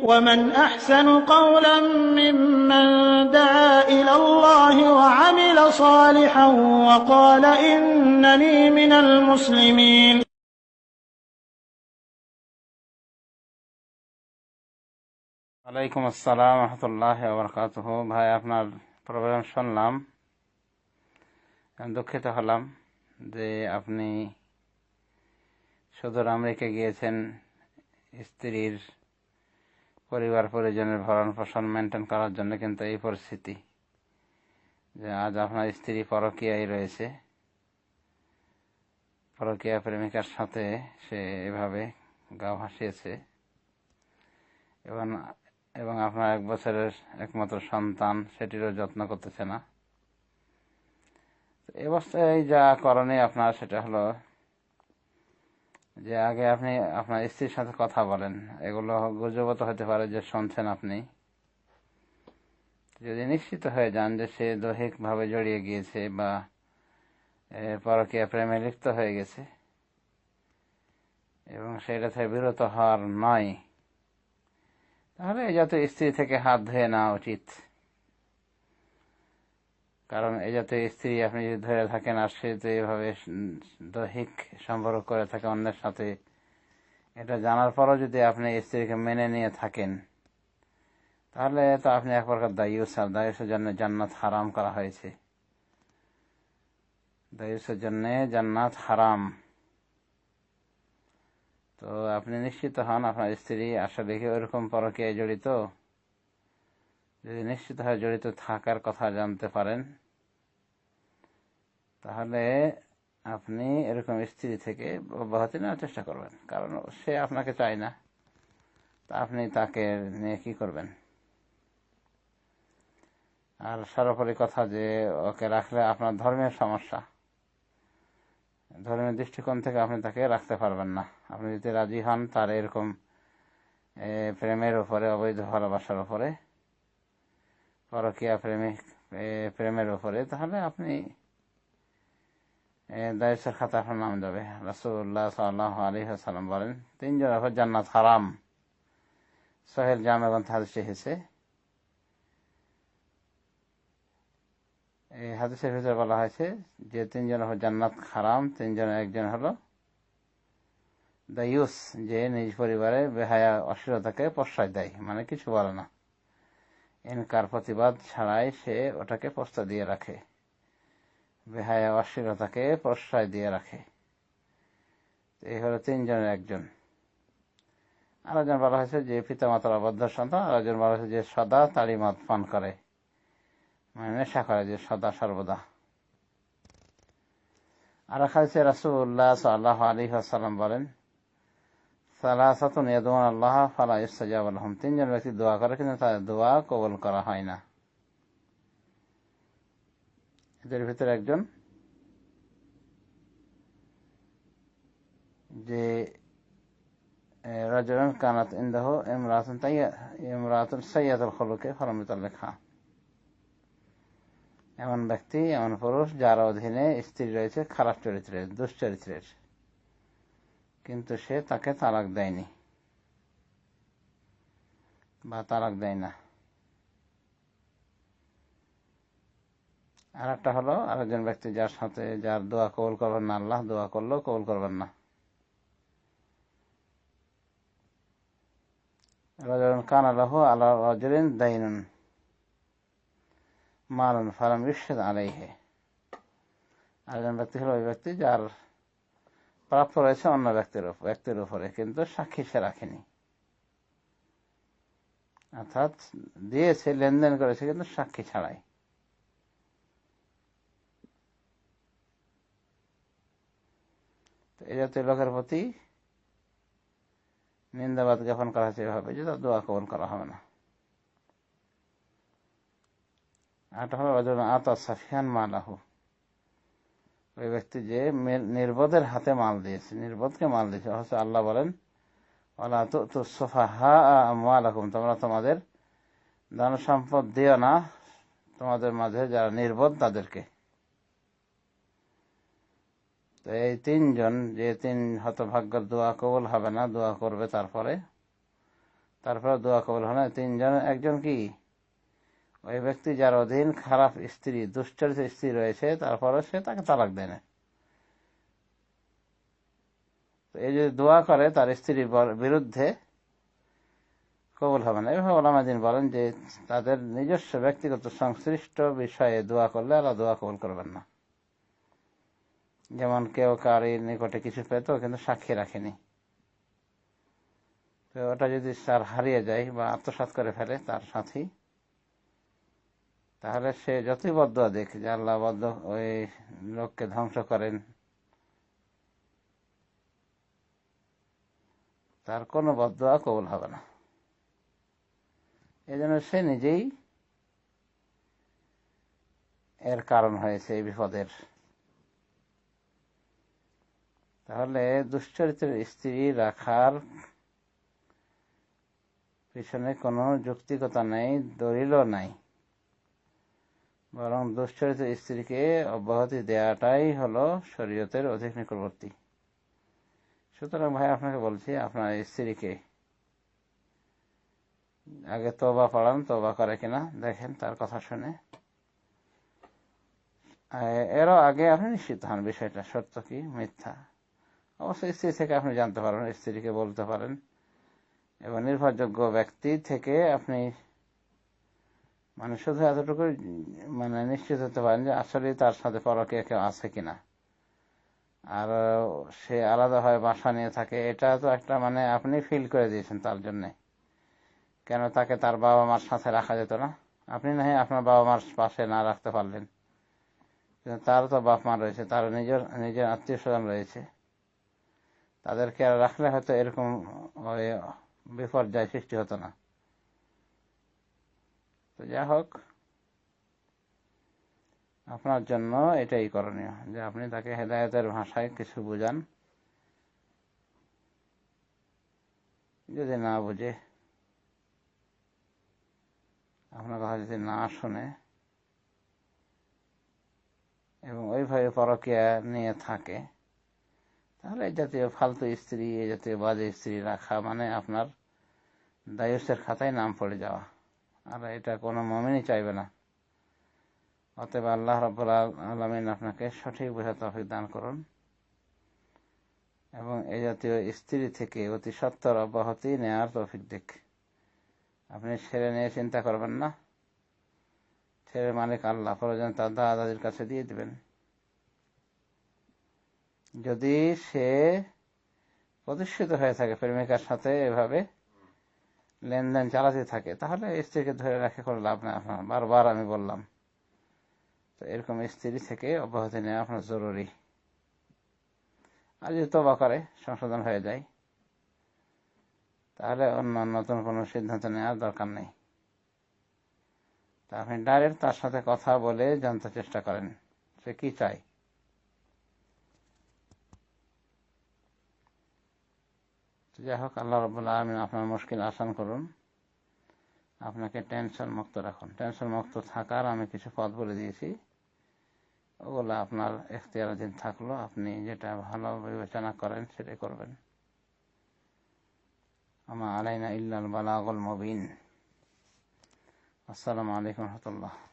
ومن أحسن قولا ممن دعا إلى الله وعمل صالحا وقال إنني من المسلمين ওয়ালাইকুম আসসালাম রহমতুল্লাহ বরকাত ভাই আপনার প্রোগ্রাম শুনলাম আমি দুঃখিত হলাম যে আপনি সুদূর আমেরিকা গিয়েছেন স্ত্রীর পরিবার, পরিজনের ভরণ পোষণ মেনটেন করার জন্য কিন্তু এই পরিস্থিতি। যে আজ আপনার স্ত্রী পরকীয়ায় রয়েছে। পরকীয়া প্রেমিকার সাথে সে এভাবে গা ভাসিয়েছে। এবং এবং আপনার এক বছরের একমাত্র সন্তান সেটিরও যত্ন করতেছে না। এই অবস্থায় যা করণীয় আপনার সেটা হলো যে আগে আপনি আপনার স্ত্রীর সাথে কথা বলেন, এগুলো গুজবত হতে পারে যে শুনছেন আপনি। যদি নিশ্চিত হয়ে যান যে সে দৈহিকভাবে জড়িয়ে গিয়েছে বা পরকীয়া প্রেমে লিপ্ত হয়ে গেছে, এবং সেটা থেকে বিরত হওয়ার নয়, তাহলে জাতীয় স্ত্রী থেকে হাত ধুয়ে নেওয়া উচিত। কারণ এই জাতীয় স্ত্রী আপনি যদি ধরে থাকেন আর সে তো এভাবে দৈহিক সম্পর্ক করে থাকে অন্যের সাথে, এটা জানার পরও যদি আপনি স্ত্রীকে মেনে নিয়ে থাকেন, তাহলে তো আপনি এক প্রকার দায়ুস, আর দায়ুসের জন্য জান্নাত হারাম করা হয়েছে। দায়ুসের জন্য জান্নাত হারাম। তো আপনি নিশ্চিত হন আপনার স্ত্রী আসলে কি ওইরকম পরকে জড়িত? যদি নিশ্চিত হয় জড়িত থাকার কথা জানতে পারেন তাহলে আপনি এরকম স্ত্রী থেকে অব্যাহতি নেওয়ার চেষ্টা করবেন, কারণ সে আপনাকে চায় না। তা আপনি তাকে নিয়ে কি করবেন? আর সর্বোপরি কথা যে ওকে রাখলে আপনার ধর্মের সমস্যা। ধর্মের দৃষ্টিকোণ থেকে আপনি তাকে রাখতে পারবেন না। আপনি যদি রাজি হন তার এরকম প্রেমের উপরে, অবৈধ ভালোবাসার উপরে, পরকিয়া প্রেমিক প্রেমের উপরে, তাহলে আপনি দায়সের খাতা আপনার নাম যাবে রাসুল্লাহ সাল্লাহ আলী সাল্লাম বলেন তিনজন এখন জান্নাত, হারাম। সোহেল জাম এবং হাদিস এসেছে। এই হাদিসের ভিতরে বলা হয়েছে যে তিনজন হলো জান্নাত খারাম তিনজন একজন হলো দায়ুস, যে নিজ পরিবারে বেহায়া, অশ্লীলতাকে প্রশ্রয় দেয় মানে কিছু বলে না। ইনকার প্রতিবাদ ছাড়াই সে ওটাকে প্রস্তাব দিয়ে রাখে। বেহায়া অশ্লীলতাকে প্রশ্রয় দিয়ে রাখে। এই হলো তিনজনের একজন। আরেকজন বলা হয়েছে যে পিতামাতার অবদ্ধ সন্তান, আরেকজন বলা হয়েছে যে সদা তাড়ি মত পান করে। মানে নেশা করে যে সদা সর্বদা। আর খাইছে রাসুল্লাহ সাল্লাহ আলী আসাল্লাম বলেন ইয়াদুন আল্লাহ, ফালা ইস্তাজাব আলহম তিনজন ব্যক্তি দোয়া করে কিন্তু তাদের দোয়া কবল করা হয় না। এদের ভিতরে একজন যে রাজন কানাত ইন্দাহ ইমরাতুন তাই, ইমরাতুন সৈয়াদুল খলুকে লেখা এমন ব্যক্তি, এমন পুরুষ যার অধীনে স্ত্রী রয়েছে, খারাপ চরিত্রের দুশ্চরিত্রের। কিন্তু সে তাকে তালাক দেয়নি বা তালাক দেয় না। আর একটা হলো, আরেকজন ব্যক্তি যার সাথে যার দোয়া কবল করবেন না, আল্লাহ দোয়া করলেও কবল করবেন না। কান আল্লাহ আল্লাহ রজরিন দাইনুন মালন ফালাম ইর্ষেদ আলাইহে। আরেকজন ব্যক্তি হলো ওই ব্যক্তি যার প্রাপ্ত রয়েছে অন্য ব্যক্তির ব্যক্তির উপরে, কিন্তু সাক্ষী সে রাখেনি। অর্থাৎ দিয়েছে, লেনদেন করেছে, কিন্তু সাক্ষী ছাড়াই। জাতীয় লোকের প্রতি নিন্দাবাদ জ্ঞাপন করা হচ্ছে এভাবে, যে তার দোয়া কবন করা হবে না। আরেকটা হলো আতা সাফিয়ান মালাহু। ওই ব্যক্তি যে নির্বোধের হাতে মাল দিয়েছে, নির্বোধকে মাল দিয়েছে, অথচ আল্লাহ বলেন ওলা তো সোফা হা তোমরা তোমাদের ধন সম্পদ দিও না, তোমাদের মাঝে যারা নির্বোধ তাদেরকে। তো এই তিনজন, যে তিন হতভাগ্যের দোয়া কবুল হবে না, দোয়া করবে তারপরে। তারপরে দোয়া কবল হবে না। তিনজন, একজন কি? ওই ব্যক্তি যার অধীন খারাপ স্ত্রী দুশ্চরিত স্ত্রী রয়েছে, তারপরে সে তাকে তালাক দেয় না। এই যদি দোয়া করে, তার স্ত্রীর বিরুদ্ধে কবুল হবে না। এভাবে ওলামাদিন বলেন যে তাদের নিজস্ব ব্যক্তিগত সংশ্লিষ্ট বিষয়ে দোয়া করলে আল্লাহ দোয়া কবুল করবেন না। যেমন কেউ কারি নিকটে কিছু পেত, কিন্তু সাক্ষী রাখেনি। তো ওটা যদি তার হারিয়ে যায় বা আত্মসাত করে ফেলে তার সাথী, তাহলে সে যতই বদ্ধ দেখ যে আল্লাহ বদ্ধ ওই লোককে ধ্বংস করেন, তার কোনো বদয়া কবুল হবে না। এই জন্য সে নিজেই এর কারণ হয়েছে এই বিপদের। তাহলে দুশ্চরিত্রের স্ত্রী রাখার পিছনে কোনো যুক্তিকতা নেই, দলিলও নাই। বরং দুশ্চরিত্র স্ত্রীকে অব্যাহতি দেওয়াটাই হলো শরীয়তের অধিক নিকটবর্তী। সুতরাং ভাই, আপনাকে বলছি, আপনার স্ত্রীকে আগে তোবা পড়ান তোবা করে কিনা, দেখেন তার কথা শুনে। এরও আগে আপনি নিশ্চিত হন বিষয়টা, সত্য কি, মিথ্যা। অবশ্যই স্ত্রী থেকে আপনি জানতে পারেন স্ত্রীকে বলতে পারেন। এবং নির্ভরযোগ্য ব্যক্তি থেকে আপনি মানে শুধু এতটুকু মানে নিশ্চিত হতে পারেন যে আসলে তার সাথে পরকে কেউ আছে কিনা। আর সে আলাদাভাবে বাসা নিয়ে থাকে, এটা তো একটা মানে আপনি ফিল করে দিয়েছেন তার জন্যে। কেন তাকে তার বাবা মার সাথে রাখা যেত না? আপনি না আপনার বাবা মার পাশে না রাখতে পারলেন। তার তো বাপ মা রয়েছে তার নিজের নিজের আত্মীয় স্বজন রয়েছে। তাদেরকে আর রাখলে হয়তো এরকম বিপর্যয় সৃষ্টি হতো না। তো যা হোক, আপনার জন্য এটাই করণীয়, যে আপনি তাকে হেদায়তের ভাষায় কিছু বুঝান। যদি না বুঝে, আপনার কথা যদি না শুনে, এবং ওইভাবে পরকিয়া নিয়ে থাকে তাহলে এই জাতীয় ফালতু স্ত্রী এই জাতীয় বাজে স্ত্রী রাখা মানে আপনার দায়ুসের খাতায় নাম পড়ে যাওয়া। আর এটা কোনো মমিনই চাইবে না। অতএব আল্লাহ রব্বুল আলমিন আপনাকে সঠিক বোঝা তফিক দান করুন। এবং এই জাতীয় স্ত্রী থেকে অতি সত্তর অব্যাহতি নেওয়ার তৌফিক দিক। আপনি ছেড়ে নিয়ে চিন্তা করবেন না। ছেড়ে মালিক আল্লাহ প্রয়োজন তার দাদা দাদির কাছে দিয়ে দিবেন। যদি সে প্রতিষ্ঠিত হয়ে থাকে প্রেমিকার সাথে এভাবে লেনদেন চালাতে থাকে, তাহলে স্ত্রীকে ধরে রাখে কোনো লাভ নেই আপনার। বারবার আমি বললাম। তো এরকম স্ত্রী থেকে অব্যাহতি নেওয়া আপনার জরুরি। আর যদি তোবা করে, সংশোধন হয়ে যায়, তাহলে অন্য নতুন কোনো সিদ্ধান্ত নেওয়ার দরকার নেই। তা আপনি ডাইরেক্ট তার সাথে কথা বলে জানতে চেষ্টা করেন, সে কি চায়। যাই হোক আল্লাহ রবুল্লা আলমিন আপনার মুশকিল আসান করুন। আপনাকে টেনশন মুক্ত রাখুন। টেনশন মুক্ত থাকার আমি কিছু পথ বলে দিয়েছি। ওগুলো আপনার এখতিয়ারাধীন থাকল, আপনি যেটা ভালো বিবেচনা করেন সেটাই করবেন। আমা আলাইনা ইল্লাল বালাগল মবিন। আসসালামু আলাইকুম রহমতুল্লাহ।